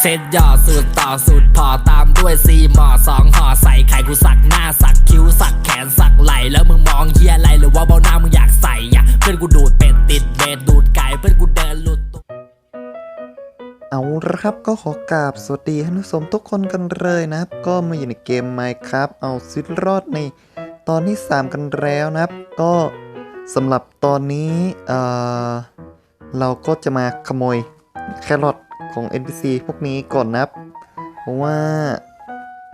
เซตยอสูตรต่อสูตรพอตามด้วยซีหมอสองห่อใส่ไข่กูสักหน้าสักคิ้วสักแขนสักไหลแล้วมึงมองเฮียอะไรหรือว่าเบ้าหน้ามึงอยากใส่อะเพื่อนกูดูดเป็ดติดเบสดูดไก่เพื่อนกูเดินหลุดเอาละครับก็ขอกราบสวัสดีท่านผู้ชมทุกคนกันเลยนะครับ ก็มาอยู่ในเกม Minecraft เอาชีวิตรอดในตอนที่ 3 กันแล้วนะครับ ก็สำหรับตอนนี้เอ่อเราก็จะมาขโมยแครอท ของ NPC พวกนี้ก่อนนะครับ เพราะว่า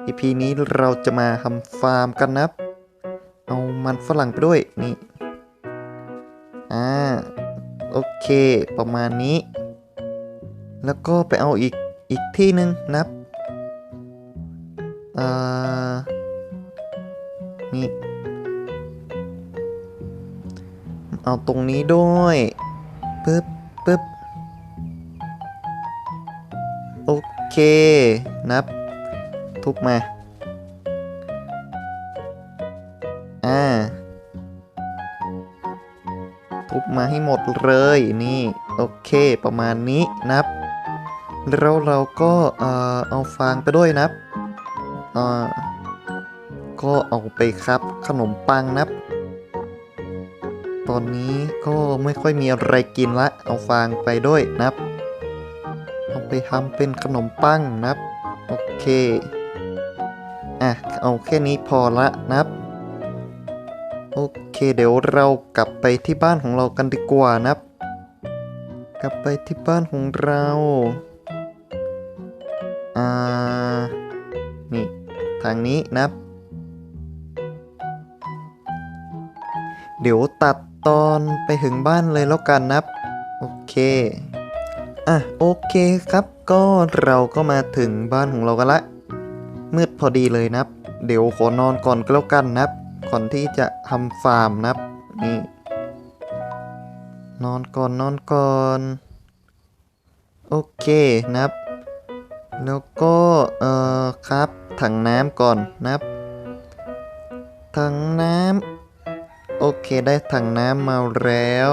EP นี้เราจะมาทำฟาร์มกันนะครับ เอามันฝรั่งไปด้วย นี่ อ่า โอเค ประมาณนี้ แล้วก็ไปเอาอีก อีกที่หนึ่งนับอ่านี่ เอาตรงนี้ด้วยปึ๊บปึ๊บ เคนับ ทุบมา อ่า ทุบมาให้หมดเลยนี่ โอเคประมาณนี้นับ แล้วเราก็เอ่อเอาฟางไปด้วยนับเอ่อก็เอาไปครับขนมปังนับ ตอนนี้ก็ไม่ค่อยมีอะไรกินละ เอาฟางไปด้วยนับ ไปทำเป็นขนมปังนะครับ โอเค อะ เอาแค่นี้พอละนะครับ โอเค เดี๋ยวเรากลับไปที่บ้านของเรากันดีกว่านะครับ กลับไปที่บ้านของเรา อ่า นี่ ทางนี้นะครับ เดี๋ยวตัดตอนไปถึงบ้านเลยแล้วกันนะครับ โอเค อะโอเคครับ ก็เราก็มาถึงบ้านของเรากันละ มืดพอดีเลยนับเดี๋ยวขอนอนก่อนก็แล้วกันนับก่อนที่จะทำฟาร์มนับนี่นอนก่อนนอนก่อนโอเคนะครับ แล้วก็เอ่อครับถังน้ำก่อนนะครับถังน้ำโอเคได้ถังน้ำมาแล้ว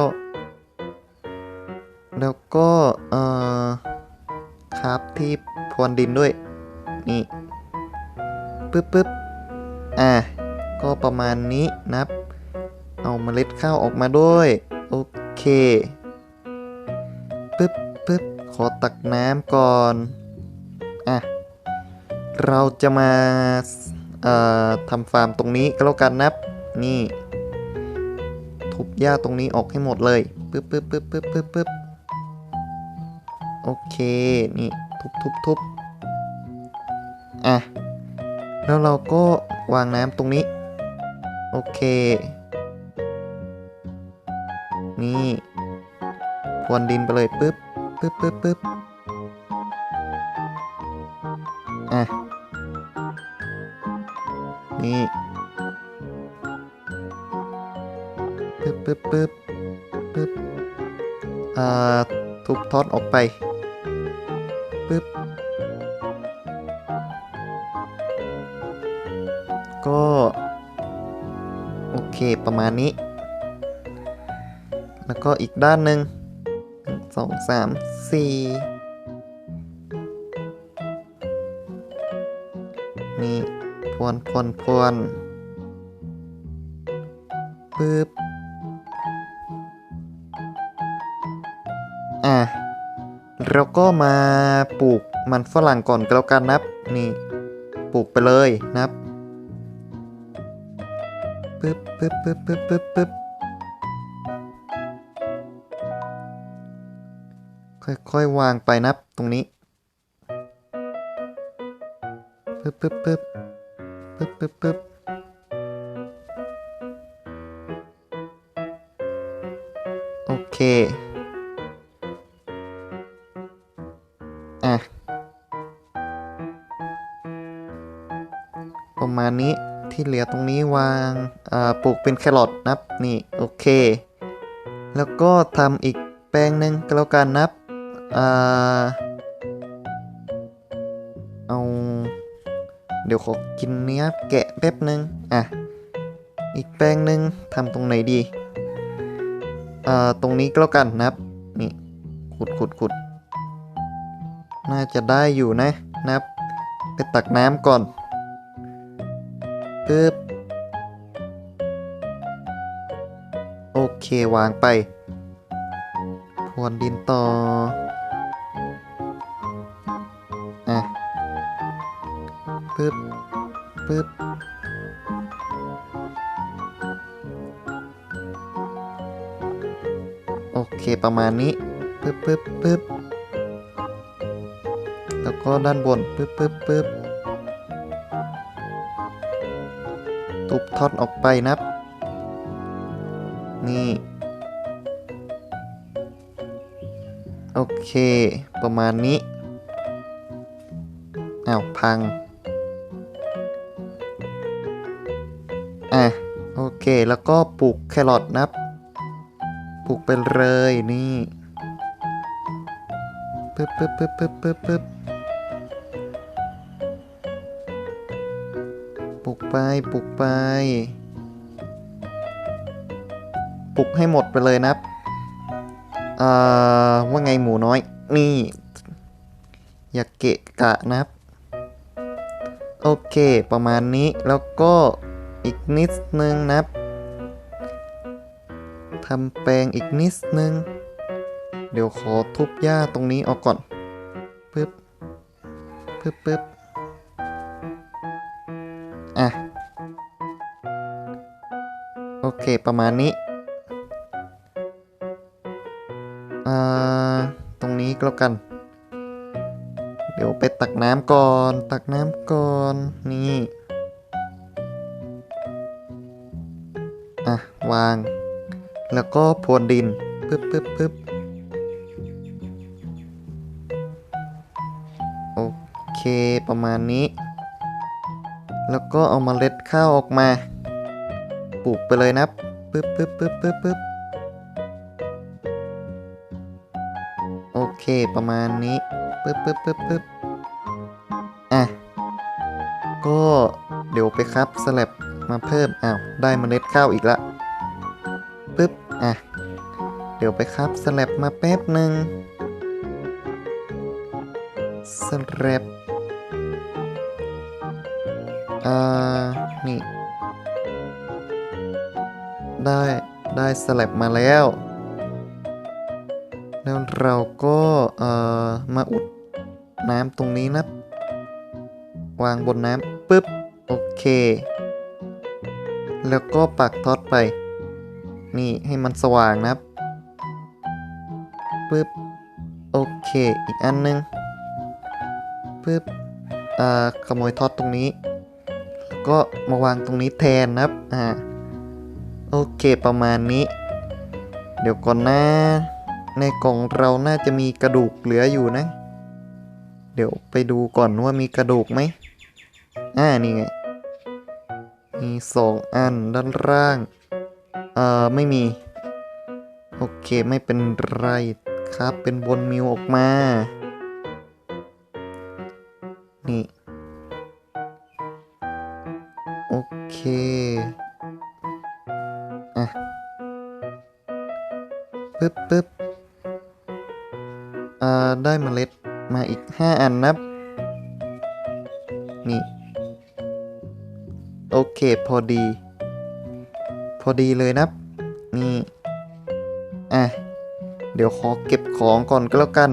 แล้วก็เอ่อครับที่พรวนดินด้วย นี่ปึ๊บปึ๊บอะก็ประมาณนี้นะับ เอาเมล็ดข้าวออกมาด้วย โอเคปึ๊บปึ๊บขอตักน้ำก่อน อะ เราจะมาเอ่อทำฟาร์มตรงนี้ก็แล้วกันนะับ นี่ ทุบหญ้าตรงนี้ออกให้หมดเลยปึ๊บปึ๊บปึ๊บปึ๊บปึ๊บปึ๊บ โอเค นี่ทุบทุบทุบอะ แล้วเราก็วางน้ำตรงนี้ โอเค นี่พรวนดินไปเลยปึ๊บปึ๊บปึ๊บปึ๊บอะ นี่ปึ๊บปึ๊บปึ๊บปึ๊บอ่าทุบทอดออกไป ปึ๊บ ก็ โอเคประมาณนี้ แล้วก็อีกด้านหนึ่งหนึ่งสองสามสี่นี่พวนพวนพวนปึ๊บ เราก็มาปลูกมันฝรั่งก่อนก็แล้วกันนะครับ นี่ปลูกไปเลยนะครับปึ๊บปึ๊บปึ๊บปึ๊บปึ๊บปึ๊บค่อยๆวางไปนับตรงนี้ปึ๊บปึ๊บปึ๊บปึ๊บปึ๊บปึ๊บโอเค ที่เหลือตรงนี้วางปลูกเป็นแครอทนับนี่โอเค แล้วก็ทำอีกแปลงหนึ่งก็แล้วกันนับอเอาเดี๋ยวขอกินเนื้อแกะแป๊บหนึ่งอะอีกแปลงหนึ่งทำตรงไหนดีอ่าตรงนี้ก็แล้วกันนับนี่ขุดขุดขุดน่าจะได้อยู่นะนับไปตักน้ำก่อน ปึ๊บโอเควางไป พรวนดินต่อ อะปึ๊บปึ๊บโอเคประมาณนี้ปึ๊บปึ๊บปึ๊บแล้วก็ด้านบนปึ๊บปึ๊บปึ๊บ ตุบทอดออกไปนับ นี่ โอเค ประมาณนี้อ้าวพัง อะ โอเค แล้วก็ปลูกแครอทนับ ปลูกไปเลยนี่ปึ๊บปึ๊บปึ๊บปึ๊บปึ๊บปึ๊บ ไปปลูกไปปลุกให้หมดไปเลยนับเอ่อว่าไงหมูน้อย นี่ อย่าเกะกะนับโอเค ประมาณนี้แล้วก็อีกนิดนึงนับทำแปลงอีกนิดนึง เดี๋ยวขอทุบหญ้าตรงนี้ออกก่อนปึ๊บปึ๊บปึ๊บ อะ โอเคประมาณนี้ อ่า ตรงนี้ก็แล้วกัน เดี๋ยวไปตักน้ำก่อน ตักน้ำก่อน นี่ อะ วาง แล้วก็พรวนดิน ปึ๊บปึ๊บปึ๊บโอเค ประมาณนี้ แล้วก็เอามาเมล็ดข้าวออกมา ปลูกไปเลยนะปึ๊บปึ๊บปึ๊บปึ๊บปึ๊บโอเคประมาณนี้ปึ๊บปึ๊บปึ๊บปึ๊บอะ ก็เดี๋ยวไปครับสลับมาเพิ่มอ้าวได้เมล็ดข้าวอีกละปึ๊บอะ เดี๋ยวไปครับสลับมาแป๊บหนึ่งสลับ อ่า นี่ ได้ ได้สลับมาแล้ว แล้วเราก็เอ่อมาอุดน้ำตรงนี้นะ วางบนน้ำปึ๊บ โอเค แล้วก็ปักท็อตไป นี่ให้มันสว่างนะปึ๊บ โอเค อีกอันนึงปึ๊บอ่าขโมยท็อตตรงนี้ ก็มาวางตรงนี้แทนนะครับ อ่า โอเคประมาณนี้ เดี๋ยวก่อนนะ ในกล่องเราน่าจะมีกระดูกเหลืออยู่นะ เดี๋ยวไปดูก่อนว่ามีกระดูกไหม อ่า นี่ไง มีสองอันด้านล่าง เอ่อ ไม่มี โอเคไม่เป็นไรครับ เป็นบนมิวออกมา นี่ เคอะปึ๊บปึ๊บอ่าได้เมล็ดมาอีก 5 อันนับนี่ โอเค พอดี พอดีเลยนับนี่ อะ เดี๋ยวขอเก็บของก่อนก็แล้วกัน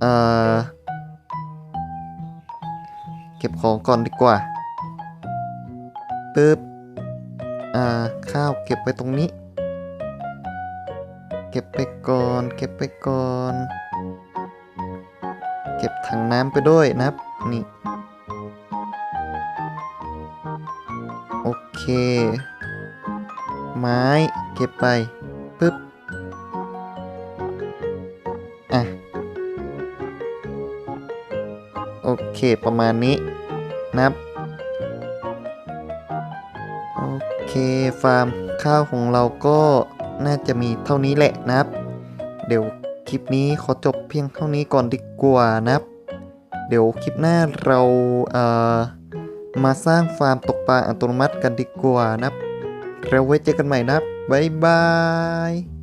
เอ่อเก็บของก่อนดีกว่า ปึ๊บอ่าข้าวเก็บไว้ตรงนี้ เก็บไปก่อน เก็บไปก่อน เก็บถังน้ำไปด้วยนะครับ นี่ โอเค ไม้เก็บไปปึ๊บอะ โอเคประมาณนี้นะครับ เคฟาร์มข้าวของเราก็น่าจะมีเท่านี้แหละนะครับ เดี๋ยวคลิปนี้ขอจบเพียงเท่านี้ก่อนดีกว่านะครับ เดี๋ยวคลิปหน้าเราเอ่อมาสร้างฟาร์มตกปลาอัตโนมัติกันดีกว่านะครับเราไว้เจอกันใหม่นะครับบ๊ายบาย